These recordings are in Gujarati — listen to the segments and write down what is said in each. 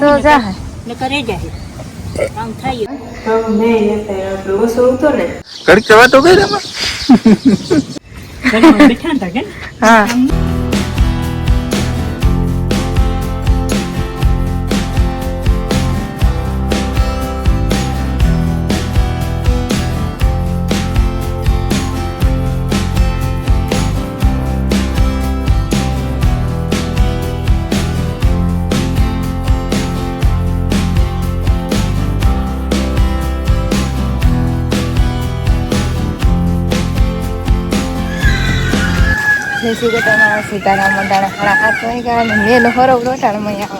તો જા કરે જાય ઘડીક જવા તો ગઈ બેઠા હતા કે? હા. જય શ્રી કૃષ્ણ સીતારામ મંડાણા સાડા ગયા અને મેં હરો રોટાણમાં આવે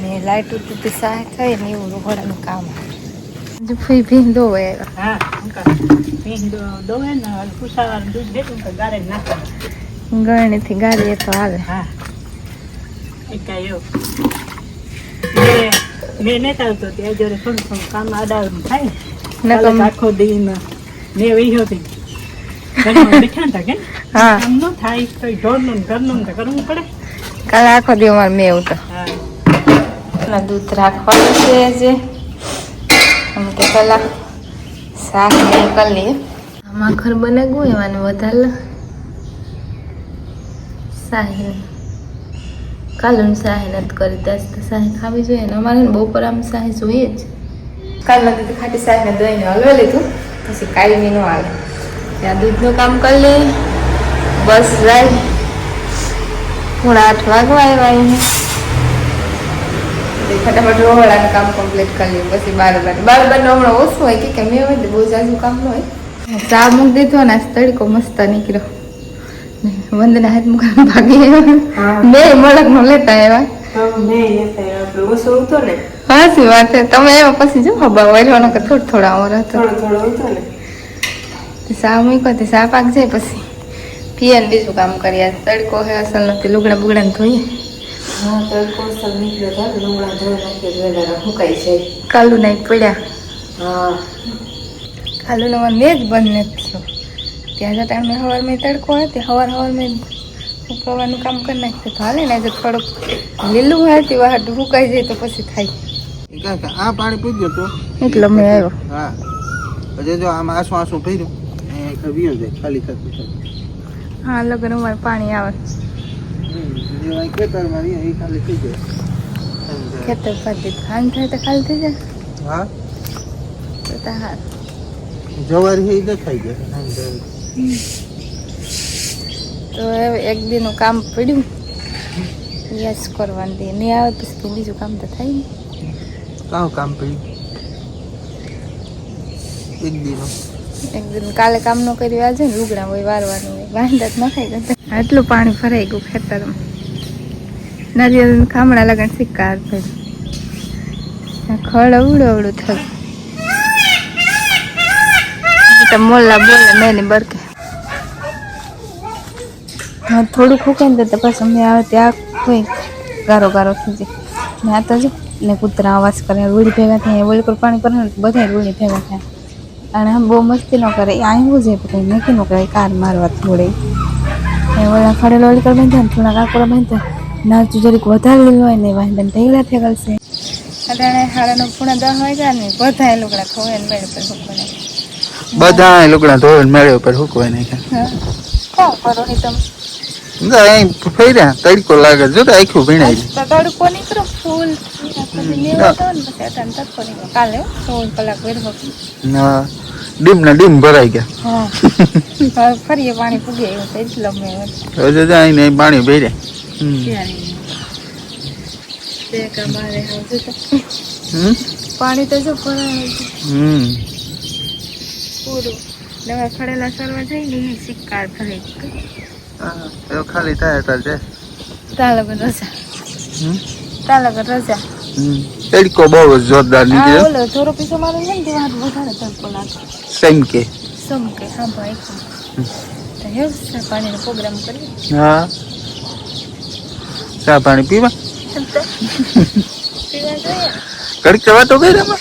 ને લાઈટ ઉઠી સહાય થઈ ને એવું રોડાનું કામ ફઈ ભીંડો હોય હા દો- દોવે ને કુસાવાર દૂધ દેતું તો ગારે નાખવાનું. ગણીથી ગાડી એ તો હાલે. હા. એકાયો મેં મેં નહીં આવતો ત્યાં જોડે થોડું થોડું કામ આડાવડું થાય આખો દિન મેં વહી હતી કાલે આખો દી અમારે મેં એવું તો. દૂધ રાખવાનું છે આજે. અમે કે પેલા શાક ને કરી લઈએ આમાં ઘર બને ગયું એમાં વધારે શાહી. કાલુન શાહી નથી કરી દસ તો શાહી ખાવી જોઈએ ને. અમારે ને બપોર આમ શાહી જોઈએ જ. કાલના દીધી ખાટી શાહીને દહીંને હલવે લીધું. પછી કાઢી ન આવે ત્યાં દૂધનું કામ કરી લે બસ જાય. થોડા આઠ વાગવા આવ્યા એને ફટાફટ રોવાળાનું કામ કમ્પ્લીટ કરી લઈએ પછી બાર બાર બાર બાર હમણાં ઓછું હોય કે કેમ? હોય તો બહુ જાજુ કામ ન હોય. ચા મૂકી દીધો ને તડકો મસ્ત નીકળ્યો. વંદના હાથ મુકા ભાગી આવ્યા. બે મળક નો લેતા ઓછો ઉતો હાસી વાત છે. તમે એમાં પછી જો હબા વળવાનો કે થોડું થોડા ઓર હતો. થોડો થોડો ને. સા મૂક્યો તે સા પાક જાય પછી. પીએ ને બીજું કામ કરીએ. તડકો હે અસલ નથી. લુગડા બુગડા ને ધોઈએ કાલું નહીં પડ્યા. હા. કાલું નવા મેં જ બંધ નથી થયો. ત્યાં જતા અમે સવારમાં તડકો હતી સવાર સવારમાં ઉકવવાનું કામ કરી નાખીએ તો હાલે ને જો થોડુંક લીલું હોય તે જાય તો પછી થાય. આ પાણી પીજો તો એટલે મેં આવ્યો. હા. પછી જો આમ આસું આસું ભર્યું. એ ખબીયો જાય ખાલી થતું થતું હા લગન અમારે પાણી આવે. હમ, ખેતરમાં એ ખાલી થઈ જાય. ખેતર પાતી ખાન થાય તો ખાલી થઈ જાય? હા? તો તો હા. જવારી એ દેખાઈ જાય. તો હવે એક દીનું કામ પડ્યું. યસ કરવાનું દે નહીં આવે પછી બીજું કામ તો થાય ને. કાં કામ પડ્યું? એક દીનો. એક દિન કાલે કામ ન કર્યું, આજે ને લુગડા હોય, વારવાનું હોય. વાંધા જ નખાઈ જતા. આટલું પાણી ભરાઈ ગયું ખેતરમાં. નારિયેળ ખામડા લગન સિક્કા ભાઈ ખડ અવડું અવડું થયું. તો મોલ્લા બોલે મેની બરકે. હા થોડું ફૂકે ને તો પછી અમે આવે ત્યાં કોઈ ગારો ગારો થઈ જાય. ને આ જો, ને કૂતરા અવાજ કરે, રૂડી ભેગા થાય ઓલી પર પાણી કરે ને બધા રૂડી ભેગા થાય. અને આમ બહુ મસ્તી ન કરે. એ આવ્યું છે પણ કંઈ નક્કી ન કરે કાર મારવા થોડે. એ વળા ખડેલો ઓલી કર બાંધ્યા ને થોડા કાકોડા બાંધ્યા. ના તું જરીક વધારે લીલું હોય ને વાંધા ઢેગલા થઈ ગલશે. અટાણે હાડાનો પૂણા હોય જાય ને બધા એ લોકોના ખોવે ને મેળ પર હુકવાના બધા લુગડા ધોઈને મેળે ઉપર હુકવાય ને હા. કરો નહીં તમે? ના, તડકો લાગે. જો તો આખું ભીણાય તડકો નીકળો ફૂલ. ને. કાલે સોળ કલાક ના. ડીમ ના ડીમ ભરાઈ ગયા. હા. ફરીએ પાણી પૂગે એવું તો એટલો મેં હવે જો ને પાણી હમ? પાણી તો જો ભરાય. હમ. પૂરું. નવા ફળેલા સરવા જાય ને સિક્કાર ભરાઈ હા, ખાલી થાય તાર જાય. તાલગન રજા. હમ? તાલગન રજા. તડકો બહુ જોરદાર નીકળ્યો. ઓલો થોડો પીસો મારો ને તે વાત વધારે તડકો લાગે. સેમ કે સમકે હા ભાઈ તો હે છે પાણીનો પ્રોગ્રામ કરીએ હા ચા પાણી પીવા પીવા જોઈએ ઘડીક જવા તો ગઈ રમા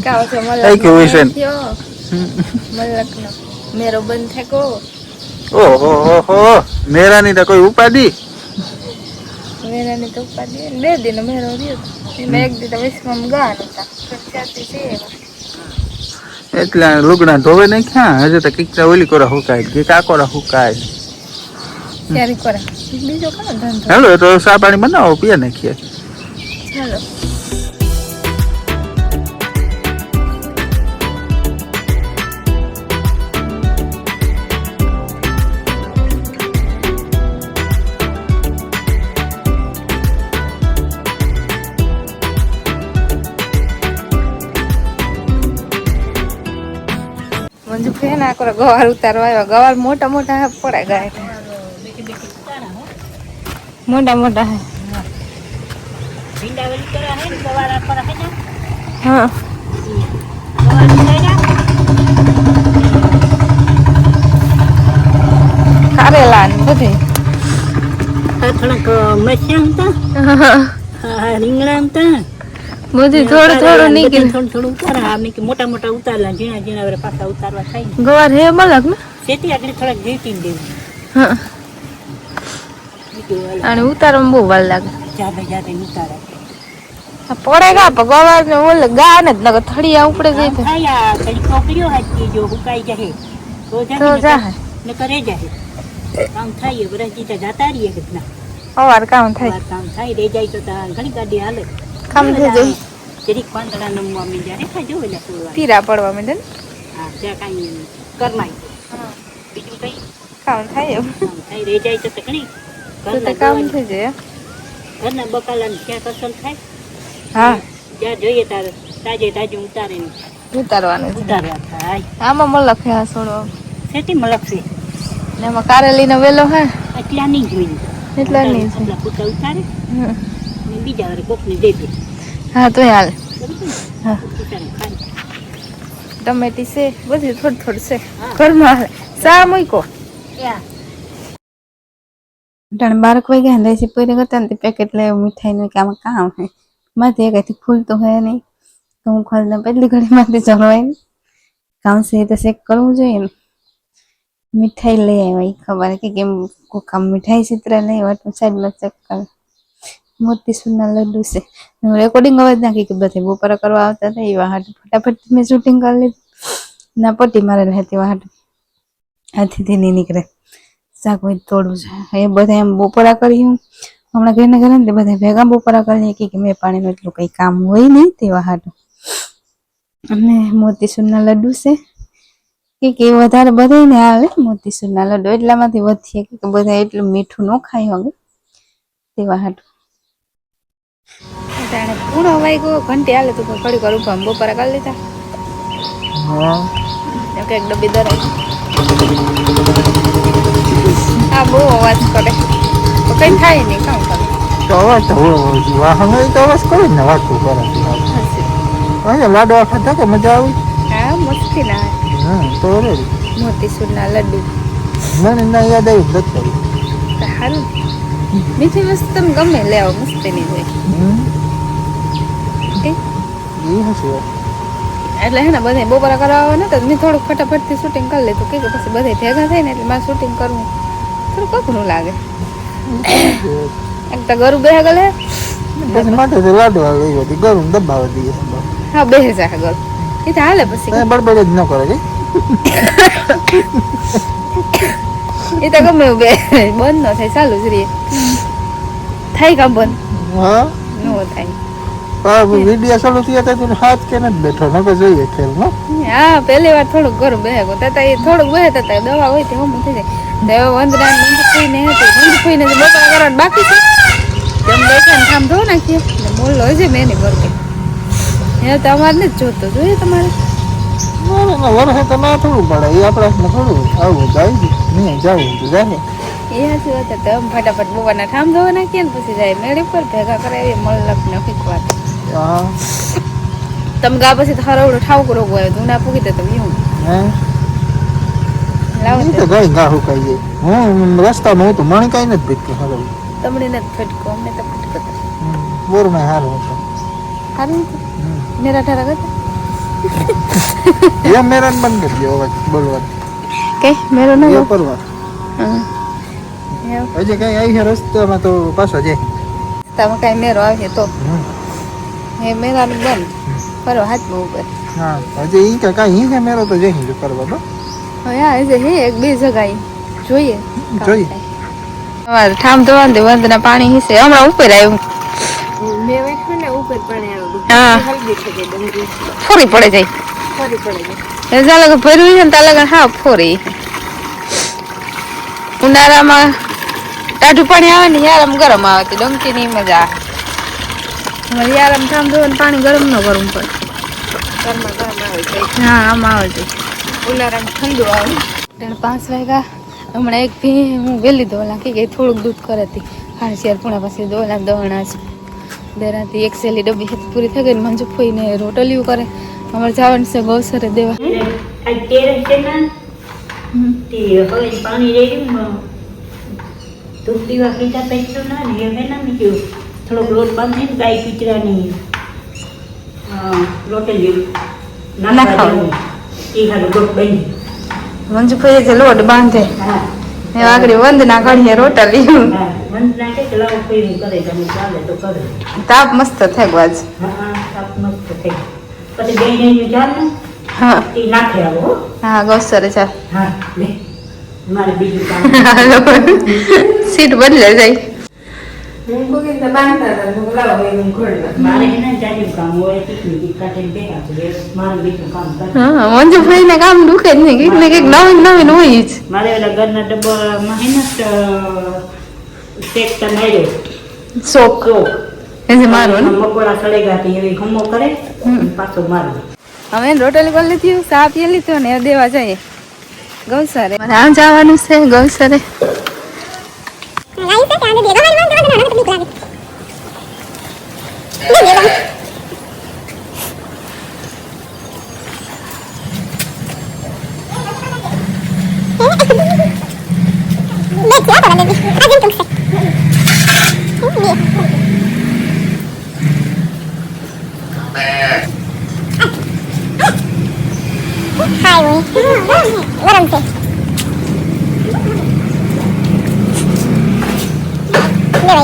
કાવ છે કેવું? મલક થયો મલક નો મેરો બંધ થેકો ઓહો ઓહો મેરાની તો કોઈ ઉપાધિ મેરાની તો ને. બે દિન મેરો રહ્યો મેં એક દિવસ વિશ્વમાં ગાવાનું હતા ચાર છે એવા. એટલે લુગડા ધોવે નહીં ક્યાં? હજુ તો કીકરા ઓલી કોરા હુકાય કે કાકોરા હુકાય. હેલો તો સા પાણી બનાવો પીએ નાખીએ ચાલો ફેન ગવાર ઉતારવા આવ્યો. ગવાર મોટા મોટા પડે ગાય. મોટા મોટા હે. કારેલા બધે. થોડાક મરચાં રીંગણા હતા. બધું થોડું થોડું નીકળે. થોડું થોડું ઉતારા અમે કે મોટા મોટા ઉતારલા ઝીણા ઝીણા વરે પાછા ઉતારવા થાય ગવાર હે મલક ને? ખેતી આગળ થોડાક જીતી દેવું. હા. અને ઉતારવામાં બહુ વાર લાગે. જાતે જાતે ઉતારા પડે ગા પણ ને ઓલે ગા ને નકર થળિયા ઉપડે જાય તો. હાચી જો હુકાઈ જાય તો જાય ને કરે જાય કામ થાય બધા જીતા જાતા રહીએ કે ના અવાર કામ થાય. કામ થાય રે જાય તો ઘણી ગાડી હાલે. કામ થઈ જાય જરીક પાંદડા નમવા મી જાય રેખા જો એટલે પીરા પડવા માંડે હા ત્યાં કાંઈ કરમાય બીજું કઈ? કામ થાય એમ. થાય રહી જાય તો ઘણી. ઘરના કામ થઈ જાય ઘરના બકાલા ક્યાં કસલ થાય? હા. જ્યાં જોઈએ તારે તાજે તાજું ઉતારે ઉતારવાનું ઉતારવા થાય. આમાં મલક હે આ છોડવા ખેતી મલકશે ને એમાં કારેલીનો વેલો હે. એટલા નહીં જોઈએ એટલા નહીં છે આપણા પૂતા ઉતારે? હમ. બીજા વારે કોકને દે દે હા. તો હાલ ટમેટી છે બધું થોડું થોડું છે. ઘરમાં હાલે સા મૂકો જાણે બારક વાઈ ગયા ને રેસી પૂરી કરતા ને તે પેકેટ લે મીઠાઈનું કે આમાં કામ હે માથે કઈથી ખુલતું હોય નહીં તો હું ખોલને પહેલી ઘડી માંથી ચલવાય ને કામ છે તો ચેક કરવું જોઈએ ને મીઠાઈ લઈ આવ્યા એ ખબર કે કેમ કોઈ કામ મીઠાઈ ચિત્ર લઈ વાટું સાઈડમાં ચેક કર મોતીસૂરના લડ્ડુ છે. હું રેકોર્ડિંગ અવાજ નાખી કે બધે બપોરા કરવા આવતા હતા એવા હાટ ફટાફટ મેં શૂટિંગ કરી લીધું. ના પટ્ટી મારેલા હતી એવા હાટ હાથીથી નહીં નીકળે. શાક હોય તોડવું છે. એ બધા એમ બપોરા કરી હું. હમણાં ઘરે ઘરે ને બધા ભેગા બપોરા કરી કે મેં પાણીનું એટલું કંઈ કામ હોય નહીં તેવા હાટું અને મોતીસૂરના લડ્ડુ છે. કે કે વધારે બધાને આવે મોતીસૂરના લડ્ડુ. એટલામાંથી વધીએ કે બધા એટલું મીઠું ન ખાય હવે. તેવા હાટું જાણે પૂણો વાગ્યો ઘંટી હાલે તો ઘડી કરું પણ બપોરા કરી લીધા. હા. કે ડબ્બી દરાઈ આ બહુ અવાજ કરે. તો કઈ થાય નહીં કામ કરે. તો અવાજ તો હોય હોય છે. વાહન હોય તો અવાજ કરે ને વાતું કરે. અહીંયા લાડવા ખાતા કે મજા આવી. હા મસ્તી ના હા તો રે મોતીસૂરના લડ્ડુ મને ના યાદ આવ્યું દત્ત સારું. મીઠી વસ્તુ તમે ગમે? લેવો મસ્તી નહીં હોય એટલે હે ને બધે બપોરા કરવા ને તો મેં થોડુંક ફટાફટથી શૂટિંગ કરી લીધું. કે પછી બધે ભેગા થાય ને એટલે મારે શૂટિંગ કરવું. થોડુંક અઘરું લાગે. એક તો ગરુ બે ગલે. પછી માટે હતી દબાવી દઈએ હા બે જાય ગરુ. એ તો હાલે પછી. એ બળબડ જ ન કરે એ તો ગમે બે બંધ ન થાય ચાલુ જ રે થાય કામ બંધ હા ન થાય પણ વીડિયો ચાલુ થયા હતા તો હાથ કે નથી બેઠો નકર જોઈએ ખેલમાં હા પહેલી વાર થોડુંક ઘરું બે તતા એ થોડુંક બે તતા દવા હોય તે હમ થઈ જાય તો હવે વંદના મંદ ફઈને હતી મંદ ફઈને બપોરા કરવાનું બાકી છે તેમ બેઠા ને કામ ધો નાખીએ ને મોલ્લો છે મેં એની કરતી એ તો અમારે નથી જોતો જોઈએ તમારે ના ના વરસે તો ના થોડું પડે. એ આપણા થોડું આવું આવી ગયું. નહીં જાવું તો જાય એ હાચી વાત તો ફટાફટ બપોરના ઠામ ધોવા નાખીએ ને પછી જાય. મેળી પર ભેગા કરાવીએ મલક ને ફીકવા હા. તમે ગા પછી હરવડું ઠાવકું રોગ હોય તું ના પૂગી દે તમે હું. હે? લાવો તો ગઈ ગા હુકાઈ જાય. હું રસ્તામાં હું તો મને કઈ નથી હાલો. તમને નથી ફટકો અમને તો ફટકો બોરમાં હારું હતું. સારું મેરા ઠારા કરતા? મેરાન બંધ કરી દો અવાજ બોલવા. કે મેરો એ પરવા હા. હજી કઈ આવી છે રસ્તામાં તો પાછો જાય તમે કાંઈ મેરો આવીએ તો. હમ. એ મેરાનું બંધ. ફરો હાથમાં ઉપર. હા હજી ઈ કે કાંઈ ઈ કે મેરો તો જઈ જ કરવા બા હવે આ છે હે એક બે જગાઈ જોઈએ. જોઈએ. ઠામ ધોવાનું તે વંદના પાણી હિસે હમણાં ઉપર આવ્યું. ફોરી પડે જાય. રજા લગન ભર્યું છે ને ત્યાં લગન હા ફોરી. ઉનાળામાં ટાઢું પાણી આવે ને યાર ગરમ આવે તો ડમકી ની મજા આવે. ઠામ પાણી ગરમ ન કરવું પડે. ઘરમાં ગરમ આવે છે. હા આમ આવે છે. ઉનાળામાં ઠંડુ આવે. ત્રણ પાંચ વાગ્યા. હમણાં એક ભી હું વેલી ધોવા લાગી થોડુંક દૂધ કરે હતી શેર પૂણા પાસે દોલા દોણા છે દેરાથી એક સેલી ડબ્બી હેત પૂરી થઈ ગઈ ને મંજુ ફોઈને રોટલી કરે. અમારે જવાનું છે ગૌસરે દેવા. છે થોડોક લોટ બાંધીને ગાય કીચડાની રોટલી. નાખવાનું એ હારું ગોટ બની મંજુ ફોઈ જે લોટ બાંધે. એ આગળ વંદના ઘડીએ રોટલી. મન નાખે કે લાવો કોઈ કરે તમે ચાલે તો કરે. તાપ મસ્ત થાય આજ હા સાપ મસ્ત થઈ પછી બે જણનું ચાલ ને? હા. એ નાખે આવો હા. ગૌસરે ચાલ. હા લે. મારે બીજું કામ સીટ બદલે જાય. મારે એના જાજુ કામ હોય ટીકની ટીક ભેગા છે. મારું બીજું કામ કરે હા મંજુ ફોઈને કામ દુખે જ નહીં. કંઈક ને કંઈક નવીન નવીન હોય જ. મારે ઓલા ઘરના ડબ્બામાં હે ને શેકતા માર્યો શોખ તો એ જે મારું ને મકોડા સળેગા હતી એવી ગમો કરે પાછો મારો હવે રોટલી કરી લીધી સા પી લીધો ને દેવા જઈએ ગૌસરે મને આ જવાનું છે ગૌસરે Hi, Wait. What am I?